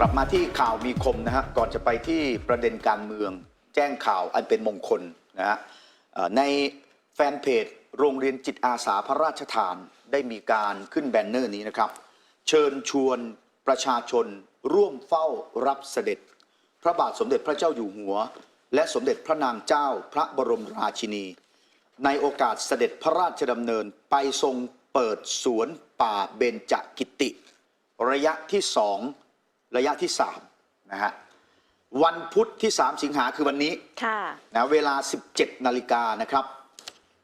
กลับมาที่ข่าวมีคมนะฮะก่อนจะไปที่ประเด็นการเมือง แจ้งข่าวอันเป็นมงคลนะฮะในแฟนเพจโรงเรียนจิตอาสาพระราชทานได้มีการขึ้นแบนเนอร์นี้นะครับ เชิญชวนประชาชนร่วมเฝ้ารับเสด็จ พระบาทสมเด็จพระเจ้าอยู่หัว และสมเด็จพระนางเจ้าพระบรมราชินี ในโอกาสเสด็จพระราชดำเนินไปทรงเปิดสวนป่าเบญจกิติ ระยะที่สอง ระยะที่สามนะฮะวันพุธที่ 3 สิงหาคือวันนี้ค่ะนะเวลา 17 นาฬิกานะครับ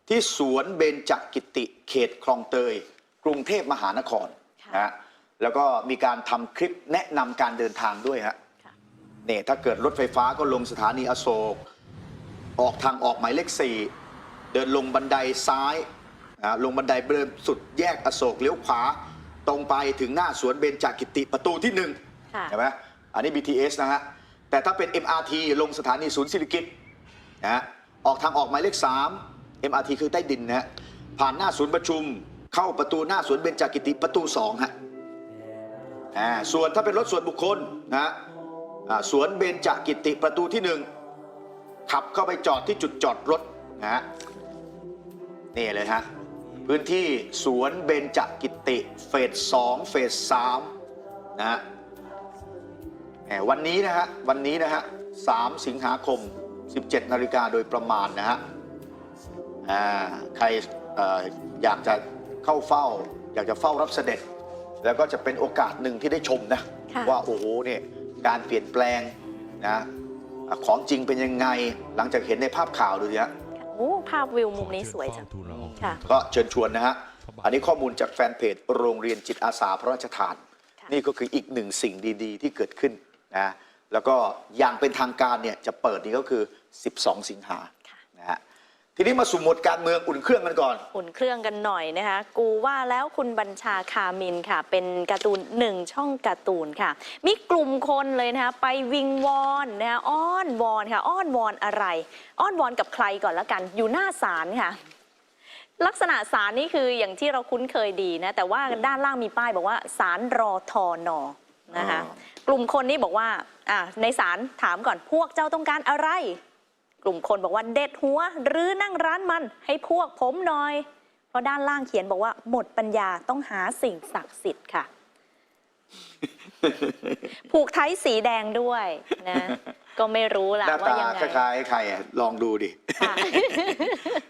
ที่สวนเบญจกิติเขตคลองเตย กรุงเทพมหานครค่ะนะฮะแล้วก็มีการทำคลิปแนะนำการเดินทางด้วยฮะค่ะเนี่ยถ้าเกิดรถไฟฟ้าก็ลงสถานีอโศก ออกทางออกหมายเลขสี่เดินลงบันไดซ้ายนะลงบันไดเดินสุดแยกอโศกเลี้ยวขวา ตรงไปถึงหน้าสวนเบญจกิติประตูที่หนึ่ง ค่ะเห็นไหมอันนี้ BTS นะฮะ แต่ถ้าเป็น MRT ลงสถานีศูนย์สิริกิตนะฮะออกทางออกหมายเลข 3 MRT คือใต้ดินนะฮะผ่านหน้าศูนย์ประชุม เข้าประตูหน้าสวนเบญจกิติประตู2ฮะอ่าส่วนถ้าเป็นรถส่วนบุคคลนะฮะอ่าสวนเบญจกิติประตูที่หนึ่งขับเข้าไปจอดที่จุดจอดรถนะฮะนี่เลยฮะพื้นที่สวนเบญจกิติเฟส2เฟส3นะฮะ แหมวันนี้นะฮะ วันนี้นะฮะ3สิงหาคม 17 นาฬิกาโดยประมาณนะฮะอ่าใครเอ่ออยากจะเข้าเฝ้า อยากจะเฝ้ารับเสด็จ แล้วก็จะเป็นโอกาสหนึ่งที่ได้ชมนะ ค่ะ ว่าโอ้โหเนี่ยการเปลี่ยนแปลงนะอะของจริงเป็นยังไงหลังจากเห็นในภาพข่าวดูสิฮะ โอ้ภาพวิวมุมนี้สวยจังค่ะ ก็เชิญชวนนะฮะ อันนี้ข้อมูลจากแฟนเพจโรงเรียนจิตอาสาพระราชทาน ค่ะ นี่ก็คืออีกหนึ่งสิ่งดี ๆ ที่เกิดขึ้น นะแล้วก็อย่างเป็นทางการเนี่ยจะเปิดนี่ก็คือ 12 สิงหาค่ะนะฮะทีนี้มาสู่หมวดการเมืองอุ่นเครื่องกันก่อน อุ่นเครื่องกันหน่อยนะคะ กูว่าแล้วคุณบัญชาคามินค่ะ เป็นการ์ตูนหนึ่งช่องการ์ตูนค่ะ มีกลุ่มคนเลยนะคะ ไปวิงวอนนะคะอ้อนวอนค่ะ อ้อนวอนอะไร อ้อนวอนกับใครก่อนละกัน อยู่หน้าศาลค่ะ ลักษณะศาลนี่คืออย่างที่เราคุ้นเคยดีนะ แต่ว่าด้านล่างมีป้ายบอกว่าศาลรอทอนอ นะคะอ๋อกลุ่มคนนี้บอกว่าอะในศาลถามก่อนพวกเจ้าต้องการอะไร กลุ่มคนบอกว่าเด็ดหัว หรือนั่งร้านมันให้พวกผมหน่อย เพราะด้านล่างเขียนบอกว่า หมดปัญญาต้องหาสิ่งศักดิ์สิทธิ์ค่ะ ผูกไทยสีแดงด้วยนะ ก็ไม่รู้หล่ะน้าว่าตายังไงคล้ายๆใครอะลองดูดิค่ะ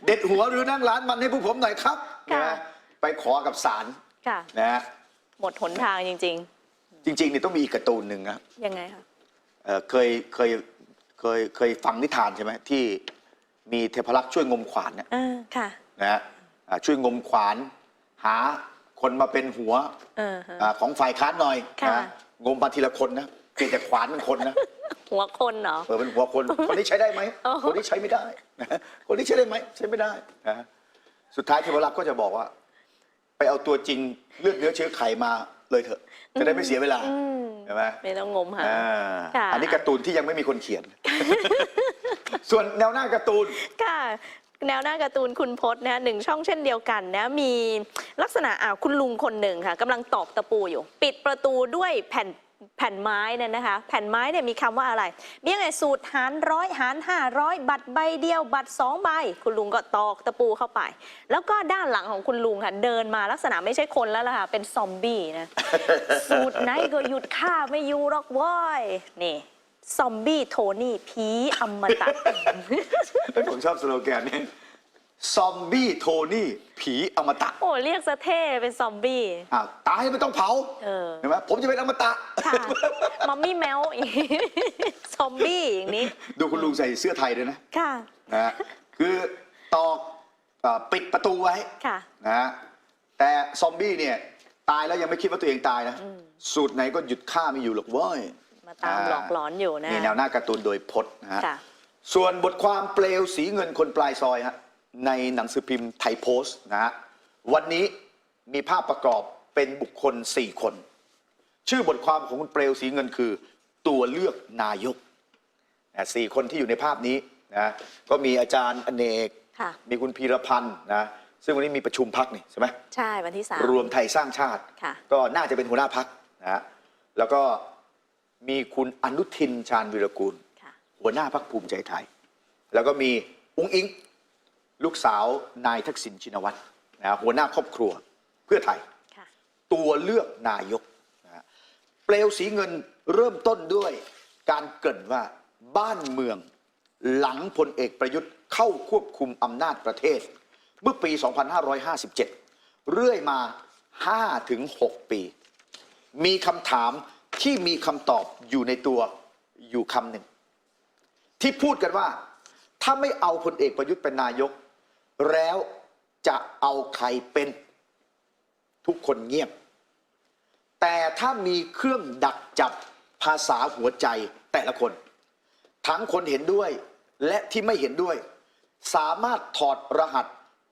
เด็ดหัวหรือนั่งร้านมันให้พวกผมหน่อยครับค่ะนะไปขอกับศาลค่ะนะฮะหมดหนทางจริง จริงๆนี่ต้องมีอีกการ์ตูนหนึ่งนะๆยังไงคะเอ่อเคยเคยเคยเคยฟังนิทานใช่ไหมที่มีเทพรักษ์ช่วยงมขวานเนี่ยเออค่ะนะฮะอ่าช่วยงมขวาน หาคนมาเป็นหัวเออฮะ อาของฝ่ายค้านหน่อยค่ะ นะงมมาทีละคนนะเปลี่ยนจากขวานเป็นคนนะ หัวคนเหรอ เออเป็นหัวคน คนนี้ใช้ได้ไหมอ๋อคนนี้ใช้ไม่ได้นะคนนี้ใช้ได้ไหมใช้ไม่ได้นะสุดท้ายเทพรักษ์ก็จะบอกว่า ไปเอาตัวจริงเลือดเนื้อเชื้อไขมา เลยเถอะ จะได้ไม่เสียเวลาอืมใช่ไหมไม่ต้องงมหาอ่าค่ะอันนี้การ์ตูนที่ยังไม่มีคนเขียน ส่วนแนวหน้าการ์ตูนค่ะแนวหน้าการ์ตูนคุณพจน์นะหนึ่งช่องเช่นเดียวกันนะมีลักษณะอ่าคุณลุงคนหนึ่งค่ะกำลังตอกตะปูอยู่ ปิดประตูด้วยแผ่น แผ่นไม้เนี่ยนะคะ แผ่นไม้เนี่ยมีคำว่าอะไรมียังไงสูตรหารร้อยหารห้าร้อยบัตรใบเดียว บัตรสองใบ คุณลุงก็ตอกตะปูเข้าไป แล้วก็ด้านหลังของคุณลุงค่ะ เดินมาลักษณะไม่ใช่คนแล้วล่ะค่ะ เป็นซอมบี้นะ สูตรไหนก็หยุดฆ่าไม่อยู่หรอกว้ยนี่ซอมบี้โทนี่ผีอมตะเฮ้ยผมชอบสโลแกนนี้ ซอมบี้โทนี่ผีอมตะโอ้เรียกสะเท่เป็นซอมบี้อ้าวตายไม่ต้องเผาเออ เห็นไหมผมจะเป็นอมตะ ค่ะ มัมมี่แมวอีกซอมบี้อย่างนี้ ดูคุณลุงใส่เสื้อไทยด้วยนะค่ะ นะฮะคือตอกเอ่อปิดประตูไว้ค่ะ นะฮะแต่ซอมบี้เนี่ยตายแล้วยังไม่คิดว่าตัวเองตายนะอืมสูตรไหนก็หยุดฆ่าไม่อยู่หรอกเว้ยมาตามหลอกหลอนอยู่นะ นี่แนวหน้าการ์ตูนโดยพจน์นะฮะ ค่ะ ส่วนบทความเปลวสีเงินคนปลายซอยฮะ ในหนังสือพิมพ์ไทยโพสต์นะฮะวันนี้มีภาพประกอบเป็นบุคคล 4 คน ชื่อบทความของคุณเปลวสีเงินคือ ตัวเลือกนายกนะสี่คนที่อยู่ในภาพนี้นะก็มีอาจารย์อเนก ค่ะ มีคุณพีรพันธ์นะซึ่งวันนี้มีประชุมพักนี่ใช่ไหมใช่วันที่สาม รวมไทยสร้างชาติ ค่ะ ก็น่าจะเป็นหัวหน้าพักนะฮะแล้วก็มีคุณอนุทินชาญวิรกูล ค่ะ หัวหน้าพักภูมิใจไทย แล้วก็มีอุ้งอิง ลูกสาวนายทักษิณชินวัตรนะหัวหน้าครอบครัวเพื่อไทยค่ะตัวเลือกนายกนะฮะเปลวสีเงินเริ่มต้นด้วยการเกริ่นว่าบ้านเมืองหลังพลเอกประยุทธ์เข้าควบคุมอำนาจประเทศ เมื่อปี 2557 เรื่อยมา 5-6 ปี มีคำถามที่มีคำตอบอยู่ในตัวอยู่คำหนึ่ง ที่พูดกันว่า ถ้าไม่เอาพลเอกประยุทธ์เป็นนายก แล้วจะเอาใครเป็น ทุกคนเงียบ แต่ถ้ามีเครื่องดักจับภาษาหัวใจแต่ละคน ทั้งคนเห็นด้วยและที่ไม่เห็นด้วย สามารถถอดรหัส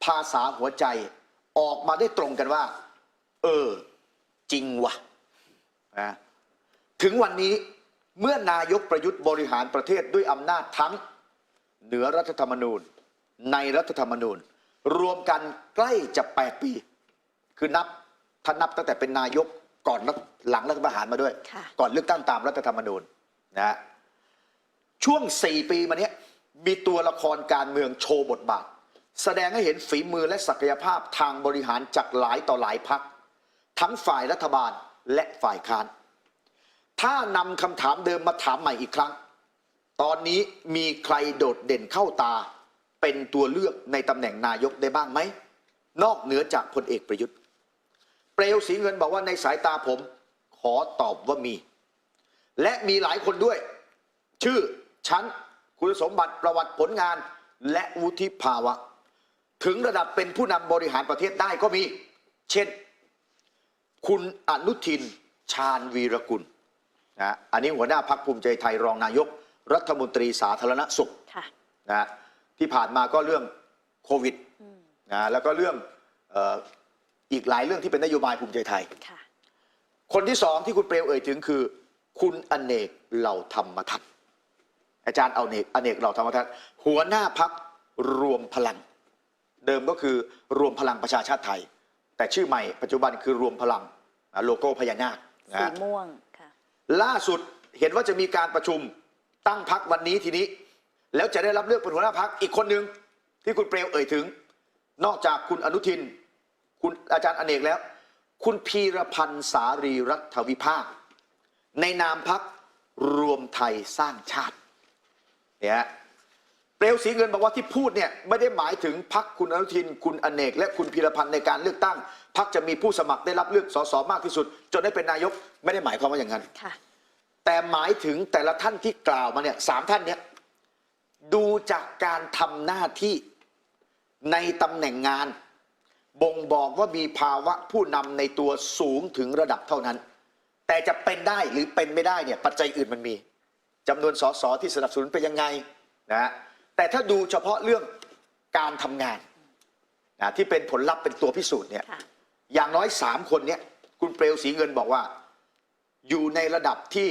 ภาษาหัวใจ ออกมาได้ตรงกันว่า เออ จริงวะนะถึงวันนี้เมื่อนายกประยุทธ์บริหารประเทศด้วยอำนาจทั้ง เหนือรัฐธรรมนูญ ในรัฐธรรมนูญ รวมกันใกล้จะ 8 ปี คือนับถ้านับตั้งแต่เป็นนายกก่อนรัฐหลังรัฐประหารมาด้วย ค่ะ ก่อนเลือกตั้งตามรัฐธรรมนูญนะฮะช่วง 4 ปีมาเนี้ยมีตัวละครการเมืองโชว์บทบาท แสดงให้เห็นฝีมือและศักยภาพทางบริหารจากหลายต่อหลายพัก ทั้งฝ่ายรัฐบาลและฝ่ายค้าน ถ้านำคำถามเดิมมาถามใหม่อีกครั้ง ตอนนี้มีใครโดดเด่นเข้าตา เป็นตัวเลือกในตำแหน่งนายกได้บ้างไหม นอกเหนือจากพลเอกประยุทธ์ เปลวสีเงินบอกว่าในสายตาผม ขอตอบว่ามี และมีหลายคนด้วย ชื่อชั้น คุณสมบัติประวัติผลงาน และวุฒิภาวะ ถึงระดับเป็นผู้นำบริหารประเทศได้ก็มี เช่น คุณอนุทินชาญวีรกุลนะอันนี้หัวหน้าพักภูมิใจไทยรองนายก รัฐมนตรีสาธารณสุขค่ะนะ ที่ผ่านมาก็เรื่องโควิดนะแล้วก็เรื่องเอออีกหลายเรื่องที่เป็นนโยบายภูมิใจไทย ค่ะ คนที่สองที่คุณเปรมเอ่ยถึงคือ คุณอเนกเหล่าธรรมทัศน์อาจารย์เอาเนกอเนกเหล่าธรรมทัศน์หัวหน้าพักรวมพลัง เดิมก็คือรวมพลังประชาชาติไทย แต่ชื่อใหม่ปัจจุบันคือรวมพลังนะโลโก้พญานาคนะสีฮะ ม่วงค่ะ ล่าสุดเห็นว่าจะมีการประชุมตั้งพักวันนี้ทีนี้ แล้วจะได้รับเลือกเป็นหัวหน้าพักอีกคนหนึ่งที่คุณเปรมเอ่ยถึง นอกจากคุณอนุทิน คุณอาจารย์อเนกแล้ว คุณพีรพันธ์สารีรัฐวิภาค ในนามพักรวมไทยสร้างชาติเนี่ยฮะเปลวสีเงินบอกว่าที่พูดเนี่ยไม่ได้หมายถึงพักคุณอนุทิน คุณอเนก และคุณพีรพันธ์ในการเลือกตั้งพักจะมีผู้สมัครได้รับเลือกสสมากที่สุด จนได้เป็นนายกไม่ได้หมายความว่าอย่างนั้นค่ะแต่หมายถึงแต่ละท่านที่กล่าวมาเนี่ยสามท่านเนี่ย ดูจากการทำหน้าที่ในตำแหน่งงาน บ่งบอกว่ามีภาวะผู้นำในตัวสูงถึงระดับเท่านั้น แต่จะเป็นได้หรือเป็นไม่ได้เนี่ยปัจจัยอื่นมันมีจำนวนสสที่สนับสนุนเป็นยังไงนะฮะแต่ถ้าดูเฉพาะเรื่องการทำงานนะที่เป็นผลลัพธ์เป็นตัวพิสูจน์เนี่ยค่ะอย่างน้อยสามคนเนี่ยคุณเปลวสีเงินบอกว่า อยู่ในระดับที่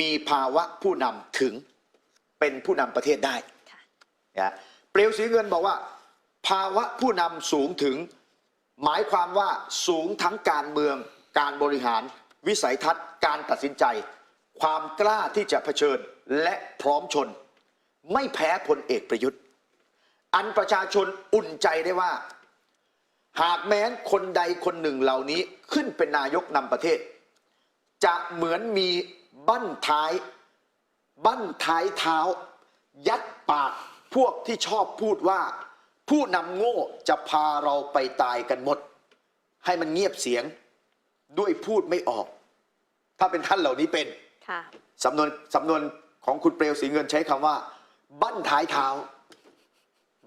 มีภาวะผู้นำถึง เป็นผู้นำประเทศได้ค่ะนะเปลวสีเงินบอกว่า ภาวะผู้นำสูงถึง หมายความว่าสูงทั้งการเมือง การบริหาร วิสัยทัศน์ การตัดสินใจ ความกล้าที่จะเผชิญและพร้อมชน ไม่แพ้พลเอกประยุทธ์ อันประชาชนอุ่นใจได้ว่า หากแม้นคนใดคนหนึ่งเหล่านี้ขึ้นเป็นนายกนำประเทศ จะเหมือนมีบั้นท้าย บั้นท้ายเท้า ยัดปากพวกที่ชอบพูดว่า ผู้นำโง่จะพาเราไปตายกันหมด ให้มันเงียบเสียงด้วยพูดไม่ออก ถ้าเป็นท่านเหล่านี้เป็นค่ะสำนวนสำนวนของคุณเปลวสีเงินใช้คำว่า บั้นท้ายเท้า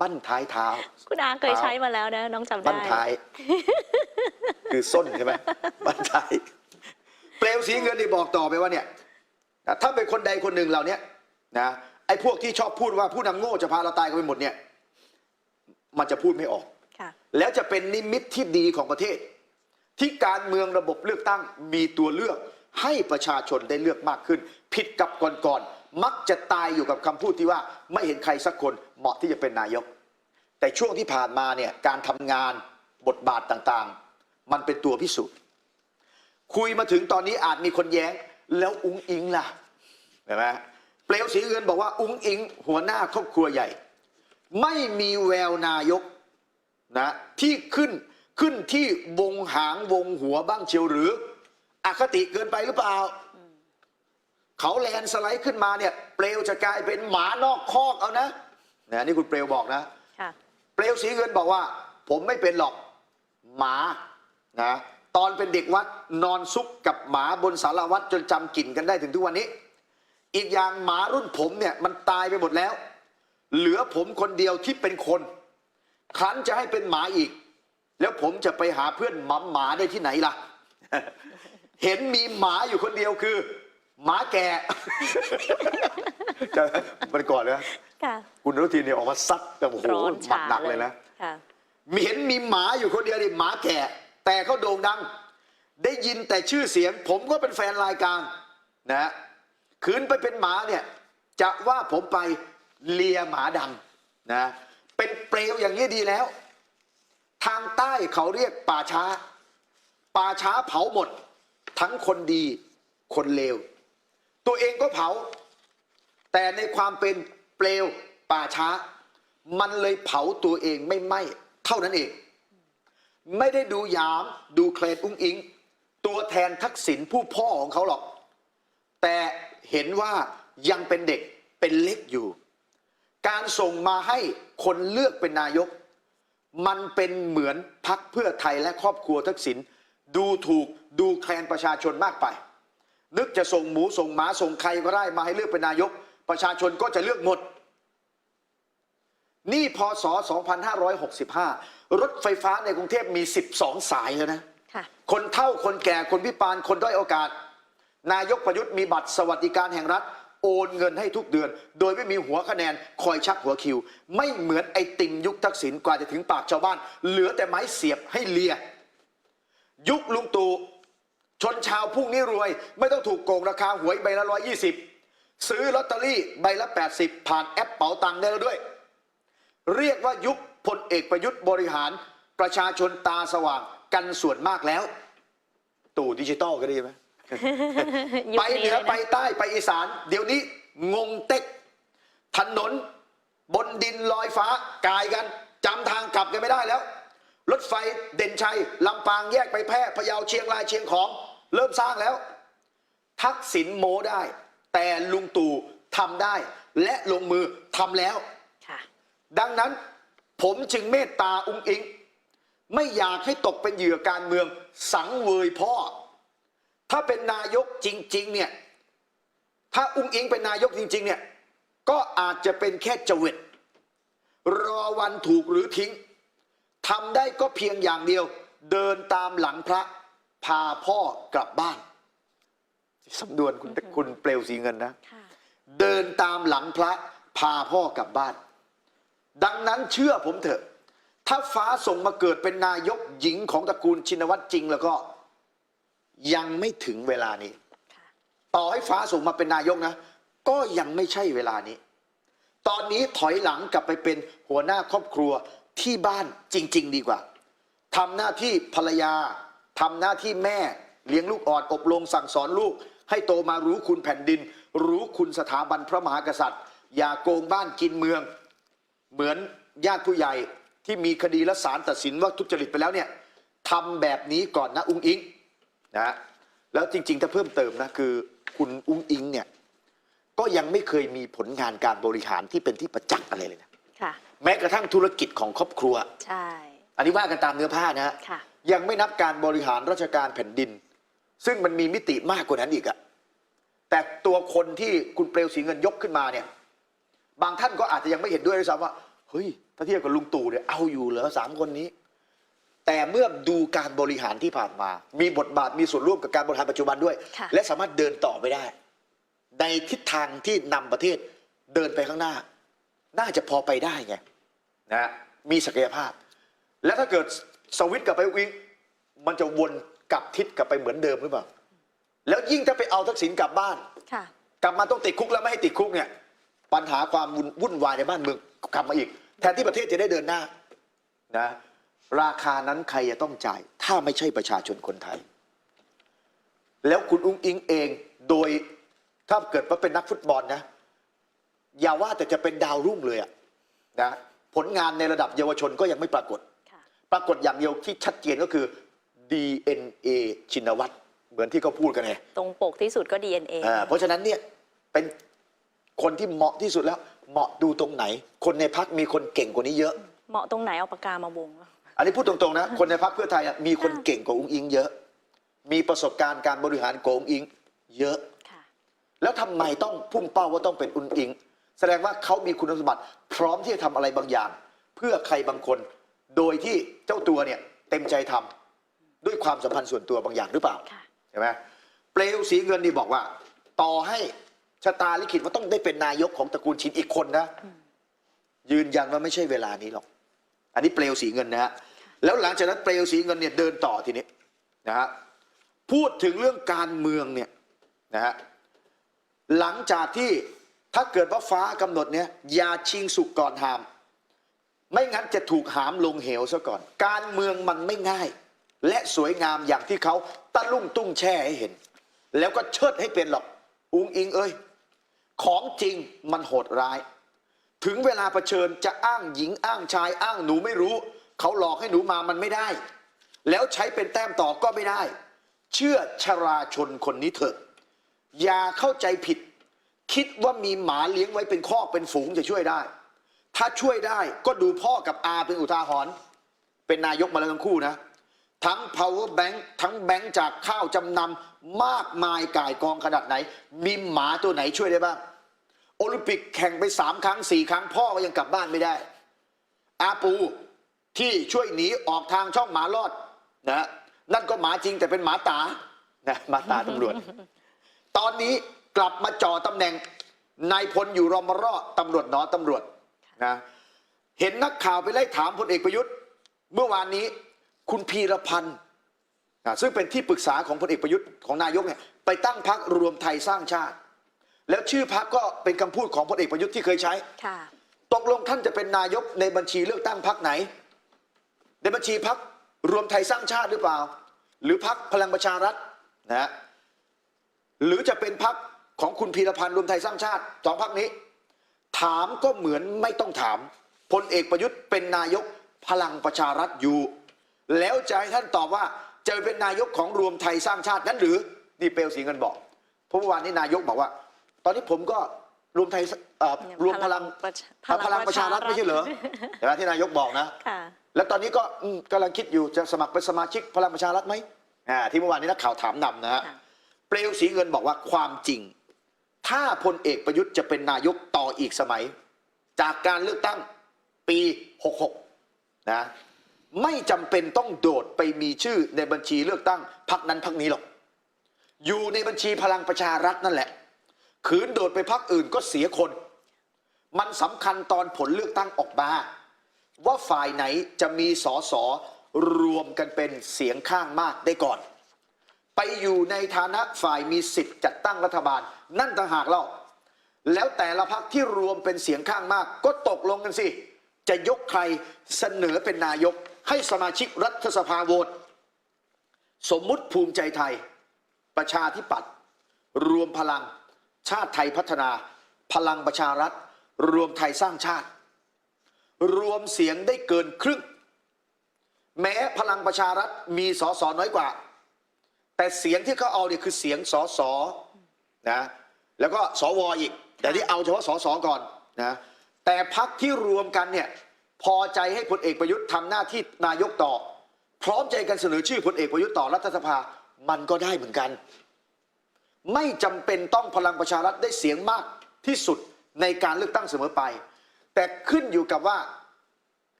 บั้นท้ายเท้า คุณอาเคยใช้มาแล้วนะ น้องจำได้บั้นท้าย คือส้นใช่ไหมบั้นท้าย เปลวสีเงินนี่บอกต่อไปว่าเนี่ย นะถ้าเป็นคนใดคนหนึ่งเหล่าเนี้ยนะไอ้พวกที่ชอบพูดว่าผู้นำโง่จะพาเราตายกันไปหมดเนี่ยมันจะพูดไม่ออกค่ะแล้วจะเป็นนิมิตที่ดีของประเทศ ที่การเมืองระบบเลือกตั้งมีตัวเลือกให้ประชาชนได้เลือกมากขึ้น ผิดกับก่อนๆมักจะตายอยู่กับคำพูดที่ว่าไม่เห็นใครสักคนเหมาะที่จะเป็นนายก แต่ช่วงที่ผ่านมาเนี่ยการทำงานบทบาทต่างๆ มันเป็นตัวพิสูจน์ คุยมาถึงตอนนี้อาจมีคนแย้ง แล้วอุ้งอิงล่ะเห็นไหมเปลวสีเงินบอกว่าอุ้งอิง หัวหน้าครอบครัวใหญ่ ไม่มีแววนายกนะที่ขึ้นขึ้นที่วงหางวงหัวบ้างเชียวหรือ อคติเกินไปหรือเปล่า เขาแลนด์สไลด์ขึ้นมาเนี่ย เปลวจะกลายเป็นหมานอกคอกเอานะนะนี่คุณเปลวบอกนะค่ะเปลวสีเงินบอกว่า ผมไม่เป็นหรอกหมานะ ตอนเป็นเด็กวัดนอนซุกกับหมาบนสารวัตรจนจำกลิ่นกันได้ถึงทุกวันนี้ อีกอย่างหมารุ่นผมเนี่ยมันตายไปหมดแล้ว เหลือผมคนเดียวที่เป็นคนครั้นจะให้เป็นหมาอีก แล้วผมจะไปหาเพื่อนหมาหมาได้ที่ไหนล่ะ เห็นมีหมาอยู่คนเดียวคือ หมาแก่จะมันก่อนเลยค่ะคุณอนุทินเนี่ยออกมาซัดแต่โอ้โหร้อนหมัฉาดหนักเลยนะค่ะมีเห็นมีหมาอยู่คนเดียวนี่หมาแก่ แต่เขาโด่งดัง ได้ยินแต่ชื่อเสียง ผมก็เป็นแฟนรายการนะฮะคืนไปเป็นหมาเนี่ยจะว่าผมไปเลียหมาดังนะเป็นเปลวอย่างนี้ดีแล้ว ทางใต้เขาเรียกป่าช้า ป่าช้าเผาหมด ทั้งคนดีคนเลว ตัวเองก็เผา แต่ในความเป็นเปลวป่าช้า มันเลยเผาตัวเองไม่ไหม้เท่านั้นเอง ไม่ได้ดูหยามดูเคลนอุ้งอิง ตัวแทนทักษิณผู้พ่อของเขาหรอก แต่เห็นว่ายังเป็นเด็กเป็นเล็กอยู่ การส่งมาให้คนเลือกเป็นนายก มันเป็นเหมือนพักเพื่อไทยและครอบครัวทักษิณดูถูกดูแคลนประชาชนมากไป นึกจะส่งหมูส่งหมาส่งใครก็ได้มาให้เลือกเป็นนายก ประชาชนก็จะเลือกหมด นี่พศ 2565 รถไฟฟ้าในกรุงเทพมี 12 สายแล้วนะค่ะคนเฒ่าคนแก่คนพิการคนด้อยโอกาส นายกประยุทธ์มีบัตรสวัสดิการแห่งรัฐ โอนเงินให้ทุกเดือน โดยไม่มีหัวคะแนนคอยชักหัวคิว ไม่เหมือนไอติมยุคทักษิณกว่าจะถึงปากชาวบ้าน เหลือแต่ไม้เสียบให้เลีย ยุคลุงตู่ชนชาวพรุ่งนี้รวย ไม่ต้องถูกโกงราคาหวยใบละร้อยยี่สิบซื้อลอตเตอรี่ใบละ 80 ผ่านแอปเป๋าตังค์ได้แล้วด้วย เรียกว่ายุคพลเอกประยุทธ์บริหารประชาชนตาสว่างกันส่วนมากแล้ว ตู่ดิจิตอลก็ดีไหมยุคไปเหนือลยะไปใต้ไปอีสาน เดี๋ยวนี้งงเต็กถนน บนดินลอยฟ้ากายกันจำทางกลับกันไม่ได้แล้ว รถไฟเด่นชัยลำปางแยกไปแพร่พะเยาเชียงรายเชียงของ เริ่มสร้างแล้ว ทักษิณโมได้ แต่ลุงตู่ทำได้ และลงมือทำแล้วค่ะ ดังนั้นผมจึงเมตตาอุ้งอิง ไม่อยากให้ตกเป็นเหยื่อการเมืองสังเวยพ่อ ถ้าเป็นนายกจริง ๆ เนี่ย ถ้าอุ้งอิงเป็นนายกจริง ๆ เนี่ย ก็อาจจะเป็นแค่เจวิตรอวันถูกหรือทิ้งทำได้ก็เพียงอย่างเดียว เดินตามหลังพระพาพ่อกลับบ้านสำนวนคุณคุณเปลวสีเงินนะค่ะเดินตามหลังพระพาพ่อกลับบ้าน ดังนั้นเชื่อผมเถอะ ถ้าฟ้าส่งมาเกิดเป็นนายกหญิงของตระกูลชินวัตรจริงแล้วก็ ยังไม่ถึงเวลานี้ค่ะต่อให้ฟ้าส่งมาเป็นนายกนะ ก็ยังไม่ใช่เวลานี้ ตอนนี้ถอยหลังกลับไปเป็นหัวหน้าครอบครัวที่บ้านจริง ๆ ดีกว่าทำหน้าที่ภรรยาทำหน้าที่แม่เลี้ยงลูกอ่อนอบรมสั่งสอนลูก ให้โตมารู้คุณแผ่นดิน รู้คุณสถาบันพระมหากษัตริย์ อย่าโกงบ้านกินเมือง เหมือนญาติผู้ใหญ่ที่มีคดีและศาลตัดสินว่าทุจริตไปแล้วเนี่ยทำแบบนี้ก่อนนะอุ้งอิงนะแล้วจริง ๆ ถ้าเพิ่มเติมนะคือคุณอุ้งอิงเนี่ยก็ยังไม่เคยมีผลงานการบริหารที่เป็นที่ประจักษ์อะไรเลยนะค่ะแม้กระทั่งธุรกิจของครอบครัว ใช่ อันนี้ว่ากันตามเนื้อผ้านะฮะค่ะ ยังไม่นับการบริหารราชการแผ่นดิน ซึ่งมันมีมิติมากกว่านั้นอีกอะแต่ตัวคนที่คุณเปลวสีเงินยกขึ้นมาเนี่ย บางท่านก็อาจจะยังไม่เห็นด้วยด้วยซ้ำว่าเฮ้ยถ้าเทียบกับลุงตู่เนี่ยเอาอยู่เหรอสามคนนี้ แต่เมื่อดูการบริหารที่ผ่านมา มีบทบาทมีส่วนร่วมกับการบริหารปัจจุบันด้วย ค่ะ และสามารถเดินต่อไปได้ ในทิศทางที่นำประเทศเดินไปข้างหน้า น่าจะพอไปได้ไงนะฮะมีศักยภาพ แล้วถ้าเกิดสวิตช์กลับไปวิ่งมันจะวนกลับทิศกลับไปเหมือนเดิมหรือเปล่า แล้วยิ่งถ้าไปเอาทักษิณกลับบ้าน ค่ะ กลับมาต้องติดคุกแล้วไม่ให้ติดคุกเนี่ย ปัญหาความวุ่นวุ่นวายในบ้านเมืองกลับมาอีก แทนที่ประเทศจะได้เดินหน้านะราคานั้นใครจะต้องจ่าย ถ้าไม่ใช่ประชาชนคนไทย แล้วคุณอุ้งอิงเองโดยถ้าเกิดว่าเป็นนักฟุตบอลนะ อย่าว่าแต่จะเป็นดาวรุ่งเลยอะนะผลงานในระดับเยาวชนก็ยังไม่ปรากฏค่ะปรากฏอย่างเดียวที่ชัดเจนก็คือ DNA ชินวัตรเหมือนที่เขาพูดกันไงตรงปกที่สุดก็ DNA อ่าเพราะฉะนั้นเนี่ยเป็น คนที่เหมาะที่สุดแล้ว เหมาะดูตรงไหน คนในพักมีคนเก่งกว่านี้เยอะ เหมาะตรงไหนเอาปากกามาวง อันนี้พูดตรงๆนะ คนในพักเพื่อไทยอะมีคนเก่งกว่าอุ้งอิงเยอะ มีประสบการณ์การบริหารกว่าอุ้งอิง เยอะ ค่ะ แล้วทำไมต้องพุ่งเป้าว่าต้องเป็นอุ้งอิง แสดงว่าเขามีคุณสมบัติ พร้อมที่จะทำอะไรบางอย่าง เพื่อใครบางคน โดยที่เจ้าตัวเนี่ยเต็มใจทำด้วยความสัมพันธ์ส่วนตัวบางอย่างหรือเปล่า ค่ะ ใช่ไหมเปลวสีเงินนี่บอกว่า ต่อให้ ชะตาลิขิตว่าต้องได้เป็นนายกของตระกูลชินอีกคนนะ ยืนยันว่าไม่ใช่เวลานี้หรอก อันนี้เปลวสีเงินนะฮะแล้วหลังจากนั้นเปลวสีเงินเนี่ยเดินต่อทีนี้นะฮะพูดถึงเรื่องการเมืองเนี่ยนะฮะหลังจากที่ถ้าเกิดว่าฟ้ากำหนดเนี่ยอย่าชิงสุกก่อนหาม ไม่งั้นจะถูกหามลงเหวซะก่อน การเมืองมันไม่ง่าย และสวยงามอย่างที่เขาตะลุ่งตุ้งแช่ให้เห็น แล้วก็เชิดให้เป็นหรอก อุงอิงเอ้ย ของจริงมันโหดร้าย ถึงเวลาเผชิญจะอ้างหญิงอ้างชายอ้างหนูไม่รู้ เขาหลอกให้หนูมามันไม่ได้ แล้วใช้เป็นแต้มต่อก็ไม่ได้ เชื่อชราชนคนนี้เถอะ อย่าเข้าใจผิด คิดว่ามีหมาเลี้ยงไว้เป็นคอกเป็นฝูงจะช่วยได้ ถ้าช่วยได้ก็ดูพ่อกับอาเป็นอุทาหรณ์เป็นนายกมาแล้วทั้งคู่นะ ทั้ง power bank ทั้งแบงค์จากข้าวจำนำมากมายก่ายกองขนาดไหน มีหมาตัวไหนช่วยได้บ้าง โอลิมปิกแข่งไปสามครั้งสี่ครั้งพ่อก็ยังกลับบ้านไม่ได้ อาปูที่ช่วยหนีออกทางช่องหมาลอดนะนั่นก็หมาจริงแต่เป็นหมาตานะหมาตาตำรวจ ตอนนี้กลับมาจ่อตำแหน่งนายพลอยู่รอมรอตำรวจหนอตำรวจนะเห็นนักข่าวไปไล่ถามพลเอกประยุทธ์ เมื่อวานนี้ คุณพีรพันธ์นะซึ่งเป็นที่ปรึกษาของพลเอกประยุทธ์ของนายกเนี่ยไปตั้งพักรวมไทยสร้างชาติ แล้วชื่อพักก็เป็นคำพูดของพลเอกประยุทธ์ที่เคยใช้ค่ะตกลงท่านจะเป็นนายกในบัญชีเลือกตั้งพักไหน ในบัญชีพักรวมไทยสร้างชาติหรือเปล่า หรือพักพลังประชารัฐนะฮะหรือจะเป็นพักของคุณพีรพันธ์รวมไทยสร้างชาติสองพักนี้ ถามก็เหมือนไม่ต้องถามพลเอกประยุทธ์เป็นนายกพลังประชารัฐอยู่ แล้วจะให้ท่านตอบว่าจะเป็นนายกของรวมไทยสร้างชาตินั้นหรือนี่เปลวสีเงินบอกเพราะเมื่อวานนี้นายกบอกว่า ตอนนี้ผมก็รวมไทยเอ่อรวมพลังประชาอะพลังประชารัฐไม่ใช่เหรอเห็นไหมที่นายกบอกนะค่ะแล้วตอนนี้ก็อืมกำลังคิดอยู่จะสมัครเป็นสมาชิกพลังประชารัฐไหมอ่าที่เมื่อวานนี้นักข่าวถามนำนะฮะค่ะเปลวสีเงินบอกว่าความจริง ถ้าพลเอกประยุทธ์จะเป็นนายกต่ออีกสมัย จากการเลือกตั้งปี 66 นะ ไม่จำเป็นต้องโดดไปมีชื่อในบัญชีเลือกตั้งพักนั้นพักนี้หรอก อยู่ในบัญชีพลังประชารัฐนั่นแหละ ขืนโดดไปพักอื่นก็เสียคน มันสำคัญตอนผลเลือกตั้งออกมา ว่าฝ่ายไหนจะมีสอสอรวมกันเป็นเสียงข้างมากได้ก่อน ไปอยู่ในฐานะฝ่ายมีสิทธิ์จัดตั้งรัฐบาล นั่นต่างหากเล่าแล้วแต่ละพักที่รวมเป็นเสียงข้างมาก ก็ตกลงกันสิ จะยกใครเสนอเป็นนายก ให้สมาชิกรัฐสภาโหวตสมมุติภูมิใจไทย ประชาธิปัตย์รวมพลัง ชาติไทยพัฒนา พลังประชารัฐ รวมไทยสร้างชาติ รวมเสียงได้เกินครึ่ง แม้พลังประชารัฐมีสอสอน้อยกว่า แต่เสียงที่เขาเอาเนี่ยคือเสียงสอสอนะแล้วก็สวออีก แต่ที่เอาเฉพาะสอสอก่อนนะแต่พักที่รวมกันเนี่ย พอใจให้พลเอกประยุทธ์ทำหน้าที่นายกต่อ พร้อมใจกันเสนอชื่อพลเอกประยุทธ์ต่อรัฐสภามันก็ได้เหมือนกัน ไม่จำเป็นต้องพลังประชารัฐได้เสียงมากที่สุดในการเลือกตั้งเสมอไป แต่ขึ้นอยู่กับว่า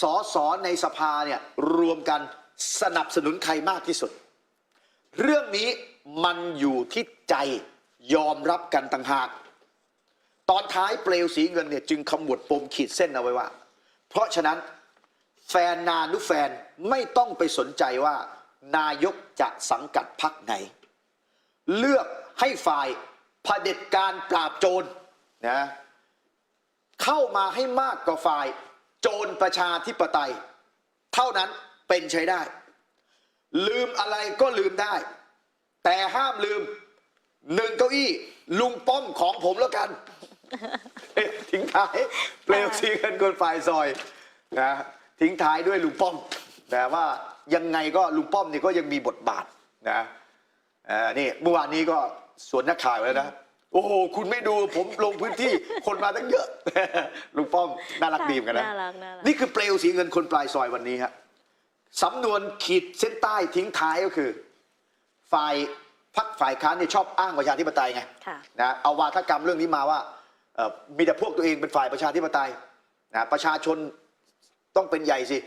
สอสอในสภาเนี่ยรวมกันสนับสนุนใครมากที่สุด เรื่องนี้มันอยู่ที่ใจยอมรับกันต่างหาก ตอนท้ายเปลวสีเงินเนี่ยจึงขมวดปมขีดเส้นเอาไว้ว่า เพราะฉะนั้นแฟนนานุแฟนไม่ต้องไปสนใจว่า นายกจะสังกัดพักไหน เลือกให้ฝ่ายเผด็จการปราบโจรนะเข้ามาให้มากกว่าฝ่ายโจรประชาธิปไตย เท่านั้นเป็นใช้ได้ ลืมอะไรก็ลืมได้ แต่ห้ามลืมหนึ่งเก้าอี้ลุงป้อมของผมแล้วกัน ทิ้งท้ายเปลวสีเงินคนฝ่ายซอยนะทิ้งท้ายด้วยลุงป้อมนะว่ายังไงก็ลุงป้อมนี่ก็ยังมีบทบาทนะเอ่อนี่เมื่อวานนี้ก็สวนนักข่าวแล้วนะโอ้โห คุณไม่ดูผมลงพื้นที่ คนมาตั้งเยอะ ลุงป้อม น่ารักดีเหมือนกันนะ น่ารักน่ารัก นี่คือเปลวสีเงินคนปลายซอยวันนี้ฮะสำนวนขีดเส้นใต้ทิ้งท้ายก็คือ ฝ่ายพักฝ่ายค้านเนี่ยชอบอ้างประชาธิปไตยไงค่ะ นะเอาวาทกรรมเรื่องนี้มาว่าเอ่อ มีแต่พวกตัวเองเป็นฝ่ายประชาธิปไตยนะประชาชนต้องเป็นใหญ่สิ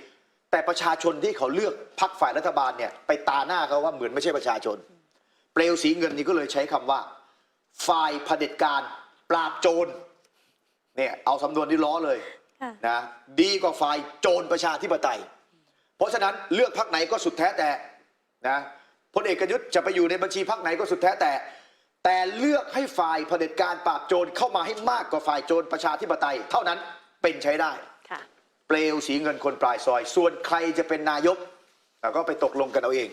แต่ประชาชนที่เขาเลือกพักฝ่ายรัฐบาลเนี่ยไปตาหน้าเขาว่าเหมือนไม่ใช่ประชาชน เปลวสีเงินนี่ก็เลยใช้คำว่า ฝ่ายเผด็จการปราบโจรเนี่ยเอาสำนวนนี้ล้อเลยค่ะนะดีกว่าฝ่ายโจรประชาธิปไตย เพราะฉะนั้นเลือกพักไหนก็สุดแท้แต่นะพลเอกประยุทธ์จะไปอยู่ในบัญชีพักไหนก็สุดแท้แต่ แต่เลือกให้ฝ่ายเผด็จการปราบโจรเข้ามาให้มากกว่าฝ่ายโจรประชาธิปไตย เท่านั้นเป็นใช้ได้ ค่ะ เปลวสีเงินคนปลายซอย ส่วนใครจะเป็นนายกเราก็ไปตกลงกันเอาเอง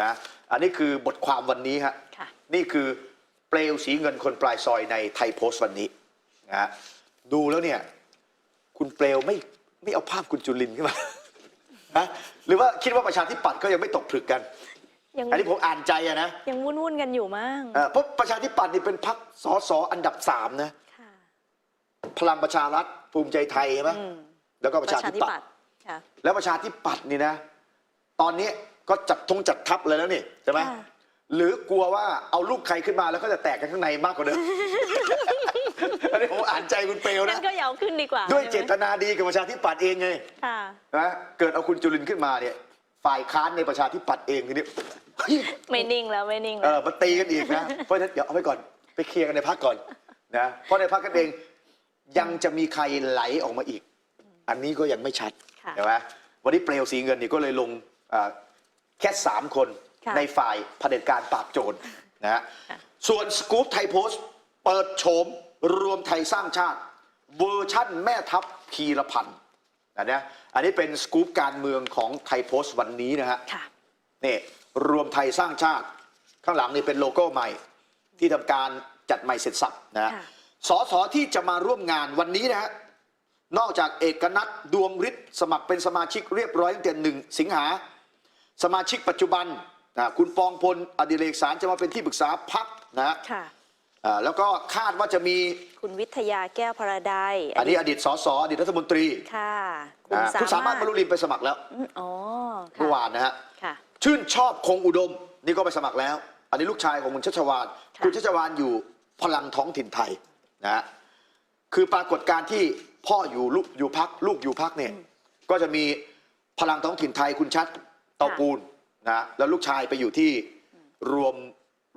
นะอันนี้คือบทความวันนี้ฮะค่ะ นี่คือเปลวสีเงินคนปลายซอยในไทยโพสต์วันนี้นะฮะดูแล้วเนี่ย คุณเปลวไม่ไม่เอาภาพคุณจุลินทร์ขึ้นมา นะหรือว่าคิดว่าประชาธิปัตย์ก็ยังไม่ตกผลึกกัน ยังอันนี้ผมอ่านใจอะนะยังวุ่นวุ่นๆกันอยู่มั้งเอ่อเพราะประชาธิปัตย์นี่เป็นพรรคสสอันดับสามนะค่ะพลังประชารัฐภูมิใจไทยใช่ไหมอืมแล้วก็ประชาธิปัตย์ค่ะ แล้วประชาธิปัตย์นี่นะ ตอนนี้ก็จัดทงจัดทัพเลยแล้วนี่ใช่ไหมค่ะ หรือกลัวว่าเอาลูกใครขึ้นมาแล้วก็จะแตกกันข้างในมากกว่าเดิม อันนี้ผมอ่านใจคุณเปลวงั้นะนก็ยาวขึ้นดีกว่าด้วยเจใช่ไหตมนาดีกับประชาธิปัตย์เองไง ค่ะ นะเกิดเอาคุณจุลินทร์ขึ้นมาเนี่ย ฝ่ายค้านในประชาธิปัตย์เองทีนี้เฮ้ยไม่นิ่งแล้วไม่นิ่งเอแล้ว อมาตีกันอีกนะ เพราะฉะนั้นเดี๋ยวเอาไว้ก่อนไปเคลียร์กันในพักก่อนนะเพราะในพักกันเองยังจะมีใครไหลออกมาอีก อันนี้ก็ยังไม่ชัดค่ะใช่ไหมวันนี้เปลวสีเงินนี่ก็เลยลงอ่าแค่สามคนค่ะในฝ่ายเผด็จการปราบโจรนะฮะค่ะ ส่วนสกู๊ปไทยโพสต์ เปิดโฉมรวมไทยสร้างชาติ เวอร์ชั่นแม่ทัพพีรพันธ์ นะเนี่ยอันนี้เป็นสกู๊ปการเมืองของไทยโพสต์วันนี้นะฮะค่ะนี่รวมไทยสร้างชาติ ข้างหลังนี่เป็นโลโก้ใหม่ ที่ทำการจัดใหม่เสร็จสับนะค่ะสอสอที่จะมาร่วมงานวันนี้นะฮะนอกจากเอกนัทดวงฤทธิ์สมัครเป็นสมาชิกเรียบร้อยตั้งแต่หนึ่งสิงหา สมาชิกปัจจุบันนะคุณปองพลอดิเรกสารจะมาเป็นที่ปรึกษาพักนะฮะค่ะ อ่าแล้วก็คาดว่าจะมีคุณวิทยาแก้วพระไดยอันนี้อดีตสสอดีตรัฐมนตรีค่ะอ่าคุณสามารถบรรลุริมไปสมัครแล้วอืมอ๋อเมื่อค่ะวานนะฮะ ค่ะ ชื่นชอบคงอุดม นี่ก็ไปสมัครแล้ว อันนี้ลูกชายของคุณชัชวานค่ะ คุณชัชวานอยู่พลังท้องถิ่นไทยนะฮะคือปรากฏการณ์ที่พ่ออยู่ลูกอยู่พักลูกอยู่พักเนี่ยก็จะมีพลังท้องถิ่นไทย คุณชัดเตาปูนนะแล้วลูกชายไปอยู่ที่รวม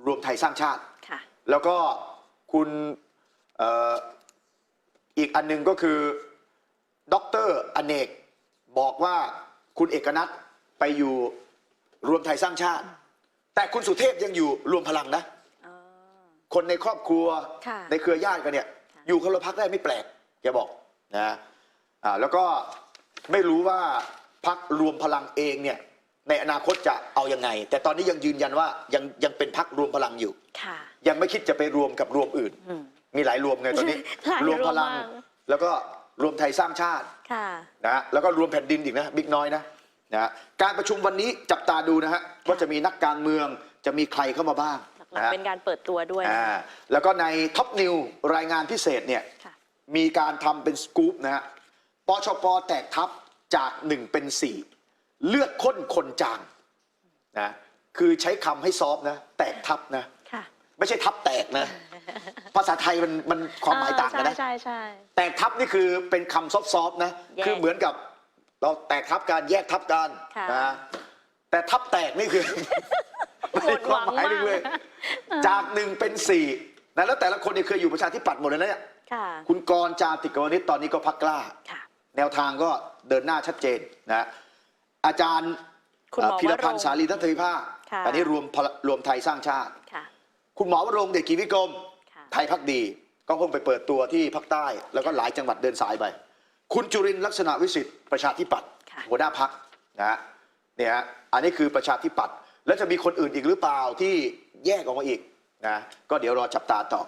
รวมไทยสร้างชาติค่ะ แล้วก็คุณเอ่ออีกอันหนึงก็คือดอกเตอรอเนกบอกว่าคุณเอกนัทไปอยู่รวมไทยสร้างชาติ แต่คุณสุเทพยังอยู่รวมพลังนะ อ๋อ คนในครอบครัวค่ะในเครือญาติกันเนี่ย ค่ะ อยู่คนละพักได้ไม่แปลกแกบอกนะอ่าแล้วก็ไม่รู้ว่าพักรวมพลังเองเนี่ย ในอนาคตจะเอายังไง แต่ตอนนี้ยังยืนยันว่ายังยังเป็นพักรวมพลังอยู่ ค่ะ ยังไม่คิดจะไปรวมกับรวมอื่น อืม มีหลายรวมไงตอนนี้ หลายรวมพลังรวมมาก แล้วก็รวมไทยสร้างชาติ ค่ะ นะฮะแล้วก็รวมแผ่นดินอีกนะบิ๊กน้อยนะนะฮะการประชุมวันนี้จับตาดูนะฮะว่าจะมีนักการเมืองจะมีใครเข้ามาบ้างหลักนะฮะๆเป็นการเปิดตัวด้วยอ่าแล้วก็ในท็อปนิวรายงานพิเศษเนี่ยค่ะ มีการทำเป็นสกู๊ปนะฮะปชปแตกทัพจากหนึ่งเป็นสี่ เลือดข้นคนจางนะคือใช้คำให้ซอฟต์นะ แตกทัพนะ ค่ะ ไม่ใช่ทับแตกนะ ภาษาไทยมันมันความหมายต่างกันนะใช่ใช่แตกทับนี่คือเป็นคำซอฟต์ๆนะแยกคือเหมือนกับเราแตกทับการแยกทับกันค่ะนะแต่ทับแตกนี่คือไม่ได้ความหมายหนึ่งเลย จากหนึ่งเป็นสี่นะแล้วแต่ละคนเนี่ยเคยอยู่ประชาธิปัตย์หมดเลยนะเนี่ยค่ะคุณกรณ์จาติกวนิชตอนนี้ก็พักกล้าค่ะแนวทางก็เดินหน้าชัดเจนนะ อาจารย์คุณหมอเอ่อพีรพันธ์วรงค์สาลีทัตติภาคค่ะอันนี้รวมพลรวมไทยสร้างชาติค่ะคุณหมอวรงค์เดชกีวิกรมค่ะไทยพักดี ก็เพิ่งไปเปิดตัวที่ภาคใต้ แล้วก็หลายจังหวัดเดินสายไป คุณจุรินทร์ลักษณะวิสิทธิ์ประชาธิปัตย์ค่ะหัวหน้าพักนะฮะเนี่ยฮะอันนี้คือประชาธิปัตย์แล้วจะมีคนอื่นอีกหรือเปล่าที่แยกออกมาอีกนะก็เดี๋ยวรอจับตาต่อ